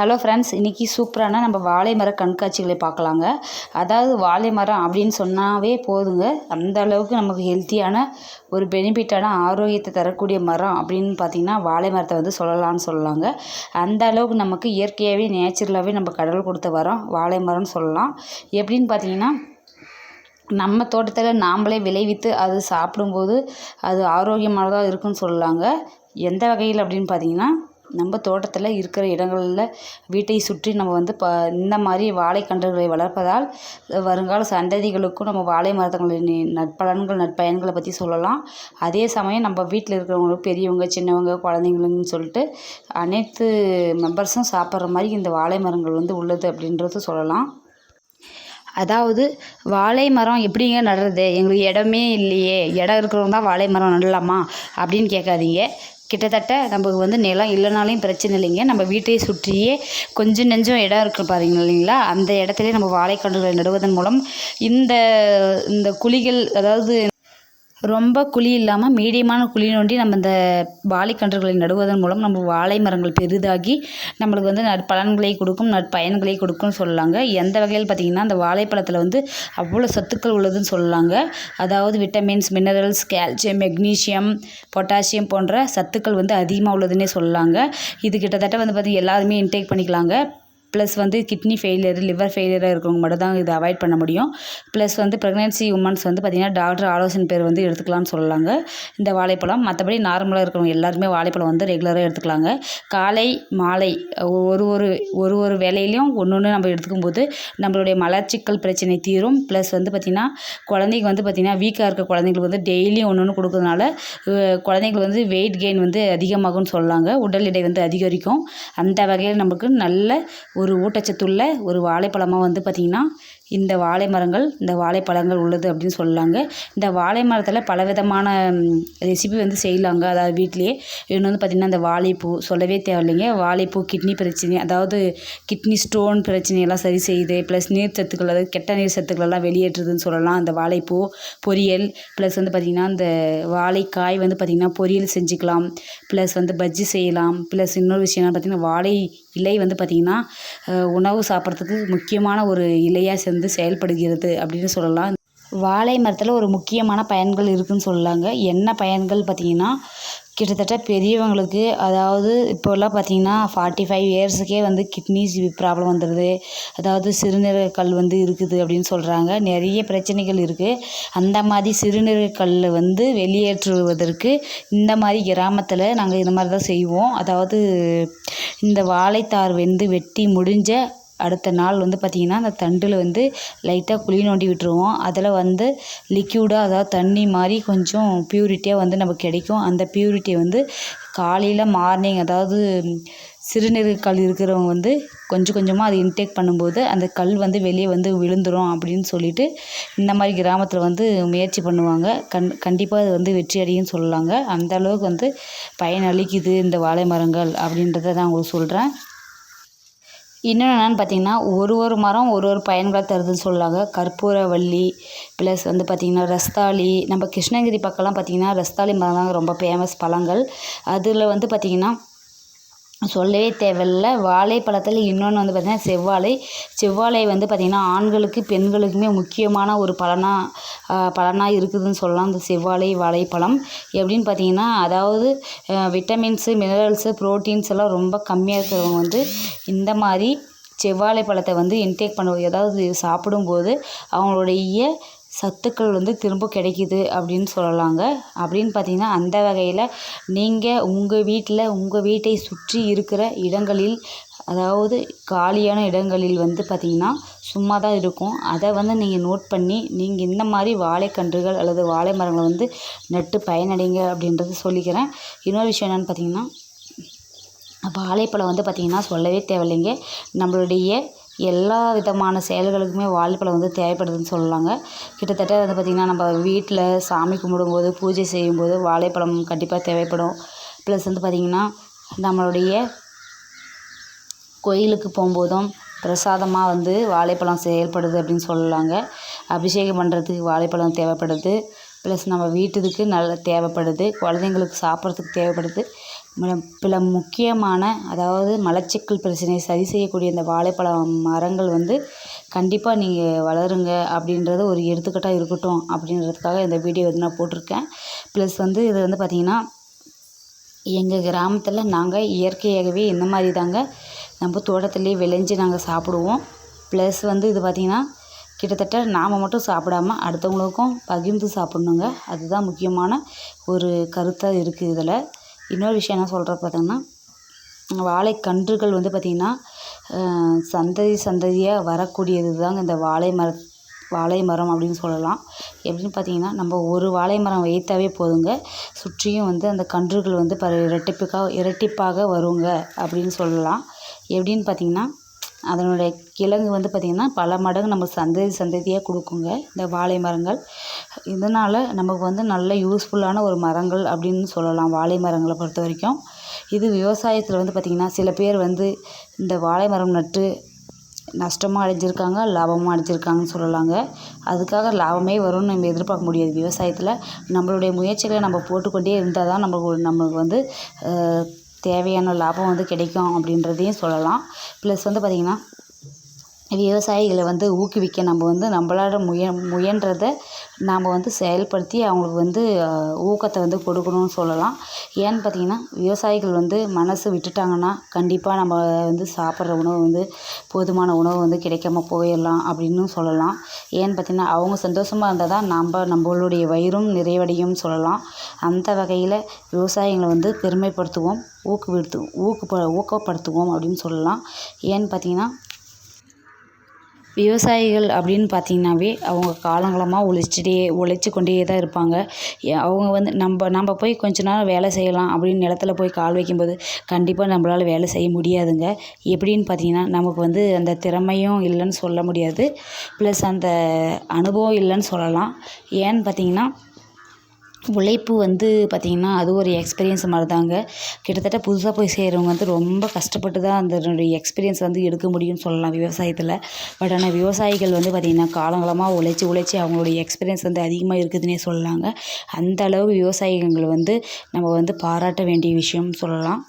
Hello friends இன்றைக்கி சூப்பரான நம்ம வாழை மர கண்காட்சிகளை பார்க்கலாங்க. அதாவது வாழை மரம் அப்படின்னு சொன்னாவே போதுங்க. அந்த அளவுக்கு நமக்கு ஹெல்த்தியான ஒரு பெனிஃபிட்டான ஆரோக்கியத்தை தரக்கூடிய மரம் அப்படின்னு பார்த்திங்கன்னா வாழை மரத்தை வந்து சொல்லலாம்னு சொல்லலாங்க அந்த அளவுக்கு நமக்கு இயற்கையாகவே நேச்சுரலாகவே நம்ம கடவுள் கொடுத்த வரோம் வாழை மரம்னு சொல்லலாம். எப்படின்னு பார்த்தீங்கன்னா நம்ம தோட்டத்தில் நாம்ளே விளைவித்து அது சாப்பிடும்போது அது ஆரோக்கியமானதாக இருக்குன்னு சொல்லலாங்க எந்த வகையில் அப்படின்னு பார்த்தீங்கன்னா நம்ம தோட்டத்தில் இருக்கிற இடங்களில் வீட்டை சுற்றி நம்ம வந்து ப இந்த மாதிரி வாழைக்கன்றுகளை வளர்ப்பதால் வருங்கால சந்ததிகளுக்கும் நம்ம வாழை மரத்தங்களின் நற்பலன்கள் நற்பயன்களை பற்றி சொல்லலாம். அதே சமயம் நம்ம வீட்டில் இருக்கிறவங்களுக்கு பெரியவங்க சின்னவங்க குழந்தைங்களுன்னு சொல்லிட்டு அனைத்து மெம்பர்ஸும் சாப்பிட்ற மாதிரி இந்த வாழை மரங்கள் வந்து உள்ளது அப்படின்றது சொல்லலாம். அதாவது வாழை மரம் எப்படிங்க நடுறது? எங்களுக்கு இடமே இல்லையே. இடம் இருக்கிறவங்க தான் வாழை மரம் நடலாமா? அப்படின்னு கேட்காதீங்க. கிட்டத்தட்ட நமக்கு வந்து நிலம் இல்லைனாலையும் பிரச்சனை இல்லைங்க. நம்ம வீட்டை சுற்றியே கொஞ்சம் நெஞ்சம் இடம் இருக்குது பாருங்க இல்லைங்களா? அந்த இடத்துலயே நம்ம வாழைக்கன்றுகளை நடுவதன் மூலம் இந்த இந்த குழிகள் அதாவது ரொம்ப குழி இல்லாமல் மீடியமான குழி நோண்டி நம்ம இந்த வாழைக்கன்றுகளை நடுவதன் மூலம் நம்ம வாழை மரங்கள் பெரிதாகி நம்மளுக்கு வந்து நற்பலன்களை கொடுக்கும் நற்பயன்களை கொடுக்கும்னு சொல்லலாங்க எந்த வகையில் பார்த்திங்கன்னா அந்த வாழைப்பழத்தில் வந்து அவ்வளோ சத்துக்கள் உள்ளதுன்னு சொல்லலாங்க அதாவது vitamins minerals calcium magnesium potassium போன்ற சத்துக்கள் வந்து அதிகமாக உள்ளதுன்னே சொல்லலாங்க இது கிட்டத்தட்ட வந்து பார்த்திங்கன்னா எல்லாருமே இன்டேக் பண்ணிக்கலாங்க. ப்ளஸ் வந்து கிட்னி ஃபெயிலியர் லிவர் ஃபெயிலியராக இருக்கிறவங்க மட்டும் தான் இதை அவாய்ட் பண்ண முடியும். ப்ளஸ் வந்து ப்ரெக்னென்சி உமன்ஸ் வந்து பார்த்திங்கன்னா டாக்டர் ஆலோசனை பேர் வந்து எடுத்துக்கலாம்னு சொல்லலாங்க. இந்த வாழைப்பழம் மற்றபடி நார்மலாக இருக்கிறவங்க எல்லாருமே வாழைப்பழம் வந்து ரெகுலராக எடுத்துக்கலாங்க. காலை மாலை ஒரு ஒரு ஒரு ஒரு வேலையிலையும் ஒன்று ஒன்று நம்ம எடுத்துக்கும் போது நம்மளுடைய மலர்ச்சிக்கல் பிரச்சனை தீரும். ப்ளஸ் வந்து பார்த்திங்கன்னா குழந்தைங்க வந்து பார்த்திங்கன்னா வீக்காக இருக்க குழந்தைங்களுக்கு வந்து டெய்லியும் ஒன்று ஒன்று கொடுக்கறதுனால குழந்தைங்களுக்கு வந்து வெயிட் கெயின் வந்து அதிகமாகும்னு சொல்லலாங்க. உடல் எடை வந்து அதிகரிக்கும். அந்த வகையில் நமக்கு நல்ல ஒரு ஊட்டச்சத்துள்ள ஒரு வாழைப்பழமாக வந்து பார்த்திங்கன்னா இந்த வாழை மரங்கள் இந்த வாழைப்பழங்கள் உள்ளது அப்படின்னு சொல்லலாங்க இந்த வாழை மரத்தில் பலவிதமான ரெசிபி வந்து செய்யலாங்க அதாவது வீட்லேயே இன்னொன்று வந்து பார்த்திங்கன்னா இந்த வாழைப்பூ சொல்லவே தேவையில்லைங்க. வாழைப்பூ கிட்னி பிரச்சனை அதாவது கிட்னி ஸ்டோன் பிரச்சனையெல்லாம் சரி செய்யுது ப்ளஸ் நீர் சத்துக்கள் அதாவது கெட்ட நீர் சத்துக்களெல்லாம் வெளியேற்றுதுன்னு சொல்லலாம். அந்த வாழைப்பூ பொரியல் ப்ளஸ் வந்து பார்த்திங்கன்னா இந்த வாழைக்காய் வந்து பார்த்திங்கன்னா பொரியல் செஞ்சுக்கலாம். ப்ளஸ் வந்து பஜ்ஜி செய்யலாம். ப்ளஸ் இன்னொரு விஷயம் என்ன பார்த்திங்கன்னா வாழை இலை வந்து பார்த்திங்கன்னா உணவு சாப்பிட்றதுக்கு முக்கியமான ஒரு இலையாக வந்து செயல்படுகிறது அப்படின்னு சொல்லலாம். வாழை மரத்தில் ஒரு முக்கியமான பயன்கள் இருக்குதுன்னு சொல்லலாங்க என்ன பயன்கள் பார்த்திங்கன்னா கிட்டத்தட்ட பெரியவங்களுக்கு அதாவது இப்போல்லாம் பார்த்திங்கன்னா ஃபார்ட்டி ஃபைவ் இயர்ஸுக்கே வந்து கிட்னிஸ் ப்ராப்ளம் வந்துடுது அதாவது சிறுநீரக கல் வந்து இருக்குது அப்படின்னு சொல்கிறாங்க நிறைய பிரச்சனைகள் இருக்குது அந்த மாதிரி சிறுநீரக கல்லை வந்து வெளியேற்றுவதற்கு இந்த மாதிரி கிராமத்தில் நாங்கள் இந்த மாதிரி தான் செய்வோம். அதாவது இந்த வாழைத்தார் வந்து வெட்டி முடிஞ்ச அடுத்த நாள் வந்து பார்த்திங்கன்னா அந்த தண்டில் வந்து லைட்டாக குழி நோண்டி விட்டுருவோம். அதில் வந்து லிக்யூடாக அதாவது தண்ணி மாதிரி கொஞ்சம் ப்யூரிட்டியாக வந்து நமக்கு கிடைக்கும். அந்த ப்யூரிட்டியை வந்து காலையில் மார்னிங் அதாவது சிறுநீரக கல் இருக்கிறவங்க வந்து கொஞ்சம் கொஞ்சமாக அதை இன்டேக் பண்ணும்போது அந்த கல் வந்து வெளியே வந்து விழுந்துடும் அப்படின்னு சொல்லிட்டு இந்த மாதிரி கிராமத்தில் வந்து முயற்சி பண்ணுவாங்க. கண் கண்டிப்பாக அது வந்து வெற்றி அடையும்னு சொல்லலாங்க. அந்த அளவுக்கு வந்து பயன் அளிக்குது இந்த வாழை மரங்கள் அப்படின்றத நான் உங்களுக்கு சொல்கிறேன் இன்னொன்று என்னென்னு பார்த்தீங்கன்னா ஒரு ஒரு மரம் ஒரு ஒரு பயன்களை தருதுன்னு சொல்லலாங்க கற்பூரவள்ளி ப்ளஸ் வந்து பார்த்திங்கன்னா ரஸ்தாளி. நம்ம கிருஷ்ணகிரி பக்கம்லாம் பார்த்திங்கன்னா ரஸ்தாளி மரம் தாங்க ரொம்ப ஃபேமஸ் பழங்கள். அதில் வந்து பார்த்தீங்கன்னா சொல்லவே தேவையில்ல. வாழைப்பழத்தில் இன்னொன்று வந்து பார்த்திங்கன்னா செவ்வாழை. செவ்வாழை வந்து பார்த்திங்கன்னா ஆண்களுக்கு பெண்களுக்குமே முக்கியமான ஒரு பலனாக பலனாக இருக்குதுன்னு சொல்லலாம். இந்த செவ்வாழை வாழைப்பழம் எப்படின்னு பார்த்திங்கன்னா அதாவது விட்டமின்ஸு மினரல்ஸு ப்ரோட்டீன்ஸ் எல்லாம் ரொம்ப கம்மியாக இருக்கிறவங்க வந்து இந்த மாதிரி செவ்வாழை பழத்தை வந்து இன்டேக் பண்ண ஏதாவது சாப்பிடும்போது அவங்களுடைய சத்துக்கள் வந்து திரும்ப கிடைக்கிது அப்படின்னு சொல்லலாங்க. அப்படின்னு பார்த்தீங்கன்னா அந்த வகையில் நீங்கள் உங்கள் வீட்டில் உங்கள் வீட்டை சுற்றி இருக்கிற இடங்களில் அதாவது காலியான இடங்களில் வந்து பார்த்திங்கன்னா சும்மா தான் இருக்கும். அதை வந்து நீங்கள் நோட் பண்ணி நீங்கள் இந்த மாதிரி வாழைக்கன்றுகள் அல்லது வாழை மரங்களை வந்து நட்டு பயனடைங்க அப்படின்றது சொல்லிக்கிறேன். இன்னொரு விஷயம் என்னென்னு பார்த்தீங்கன்னா வாழைப்பழம் வந்து பார்த்திங்கன்னா சொல்லவே தேவையில்லைங்க. நம்மளுடைய எல்லா விதமான செயல்களுக்குமே வாழைப்பழம் வந்து தேவைப்படுதுன்னு சொல்லலாங்க கிட்டத்தட்ட வந்து பார்த்திங்கன்னா நம்ம வீட்டில் சாமி கும்பிடும்போது பூஜை செய்யும்போது வாழைப்பழம் கண்டிப்பாக தேவைப்படும். ப்ளஸ் வந்து பார்த்திங்கன்னா நம்மளுடைய கோயிலுக்கு போகும்போதும் பிரசாதமாக வந்து வாழைப்பழம் செயல்படுது அப்படின்னு சொல்லலாங்க அபிஷேகம் பண்ணுறதுக்கு வாழைப்பழம் தேவைப்படுது. ப்ளஸ் நம்ம வீட்டுக்கு நல்ல தேவைப்படுது. குழந்தைங்களுக்கு சாப்பிட்றதுக்கு தேவைப்படுது. பல முக்கியமான அதாவது மலச்சிக்கல் பிரச்சனையை சரி செய்யக்கூடிய இந்த வாழைப்பழ மரங்கள் வந்து கண்டிப்பாக நீங்கள் வளருங்க அப்படின்றது ஒரு எடுத்துக்காட்டாக இருக்கட்டும் அப்படின்றதுக்காக இந்த வீடியோ வந்து நான் போட்டிருக்கேன். ப்ளஸ் வந்து இது வந்து பார்த்திங்கன்னா எங்கள் கிராமத்தில் நாங்கள் இயற்கையாகவே இந்த மாதிரி தாங்க நம்ம தோட்டத்துலேயே விளைஞ்சி நாங்கள் சாப்பிடுவோம். ப்ளஸ் வந்து இது பார்த்திங்கன்னா கிட்டத்தட்ட நாம் மட்டும் சாப்பிடாம அடுத்தவங்களுக்கும் பகிர்ந்து சாப்பிட்ணுங்க. அதுதான் முக்கியமான ஒரு கருத்தாக இருக்குது இதில். இன்னொரு விஷயம் என்ன சொல்கிற பார்த்தோம்னா வாழைக்கன்றுகள் வந்து பார்த்திங்கன்னா சந்ததி சந்ததியாக வரக்கூடியது தாங்க இந்த வாழை மர வாழை மரம் அப்படின்னு சொல்லலாம். எப்படின்னு பார்த்தீங்கன்னா நம்ம ஒரு வாழை மரம் வைத்தாவே போதுங்க. சுற்றியும் வந்து அந்த கன்றுகள் வந்து ப இரட்டிப்புக்காக இரட்டிப்பாக வருங்க அப்படின்னு சொல்லலாம். எப்படின்னு பார்த்தீங்கன்னா அதனுடைய கிழங்கு வந்து பார்த்திங்கன்னா பல மடங்கு நம்ம சந்ததி சந்ததியாக கொடுக்குங்க. இந்த வாழை மரங்கள். இதனால் நமக்கு வந்து நல்ல யூஸ்ஃபுல்லான ஒரு மரங்கள் அப்படின்னு சொல்லலாம். வாழை மரங்களை பொறுத்த வரைக்கும். இது விவசாயத்தில் வந்து பார்த்திங்கன்னா சில பேர் வந்து இந்த வாழை மரம் நட்டு நஷ்டமும் அடைஞ்சிருக்காங்க லாபமும் அடைஞ்சிருக்காங்கன்னு சொல்லலாங்க. அதுக்காக லாபமே வரும்னு நம்ம எதிர்பார்க்க முடியாது. விவசாயத்தில் நம்மளுடைய முயற்சிகளை நம்ம போட்டுக்கொண்டே இருந்தால் தான் நம்மளுக்கு நம்மளுக்கு வந்து தேவையான லாபம் வந்து கிடைக்கும் அப்படின்றதையும் சொல்லலாம். ப்ளஸ் வந்து பார்த்திங்கன்னா விவசாயிகளை வந்து ஊக்குவிக்க நம்ம வந்து நம்மளால முய முயன்றதை நாம் வந்து செயல்படுத்தி அவங்களுக்கு வந்து ஊக்கத்தை வந்து கொடுக்கணும்னு சொல்லலாம். ஏன்னு பார்த்தீங்கன்னா விவசாயிகள் வந்து மனசு விட்டுட்டாங்கன்னா கண்டிப்பாக நம்ம வந்து சாப்பிட்ற உணவு வந்து போதுமான உணவு வந்து கிடைக்காம போயிடலாம் அப்படின்னு சொல்லலாம். ஏன்னு பார்த்தீங்கன்னா அவங்க சந்தோஷமாக இருந்தால் தான் நம்ம நம்மளுடைய வயிறும் நிறைவடையும் சொல்லலாம். அந்த வகையில் விவசாயிகளை வந்து பெருமைப்படுத்துவோம் ஊக்குவிடுத்து ஊக்குப்ப ஊக்கப்படுத்துவோம் அப்படின்னு சொல்லலாம். ஏன்னு பார்த்தீங்கன்னா விவசாயிகள் அப்படின்னு பார்த்திங்கனாவே அவங்க காலங்காலமாக உழைச்சிட்டே உழைச்சி கொண்டே தான் இருப்பாங்க. ஏ- அவங்க வந்து நம்ம நம்ம போய் கொஞ்ச நாள் வேலை செய்யலாம் அப்படின்னு நிலத்துல போய் கால் வைக்கும்போது கண்டிப்பாக நம்மளால வேலை செய்ய முடியாதுங்க. எப்படின்னு பார்த்தீங்கன்னா நமக்கு வந்து அந்த திறமையும் இல்லைன்னு சொல்ல முடியாது. ப்ளஸ் அந்த அனுபவம் இல்லைன்னு சொல்லலாம். ஏன்னு பார்த்தீங்கன்னா உழைப்பு வந்து பார்த்திங்கன்னா அது ஒரு எக்ஸ்பீரியன்ஸ் மாதிரி தாங்க கிட்டத்தட்ட புதுசாக போய் செய்கிறவங்க வந்து ரொம்ப கஷ்டப்பட்டு தான் அதனுடைய எக்ஸ்பீரியன்ஸ் வந்து எடுக்க முடியும்னு சொல்லலாம் விவசாயத்தில். பட் ஆனால் விவசாயிகள் வந்து பார்த்திங்கன்னா காலங்காலமாக உழைச்சி உழைச்சி அவங்களுடைய எக்ஸ்பீரியன்ஸ் வந்து அதிகமாக இருக்குதுன்னே சொல்லலாங்க. அந்த அளவு விவசாயிகள் வந்து நம்ம வந்து பாராட்ட வேண்டிய விஷயம்னு சொல்லலாம்.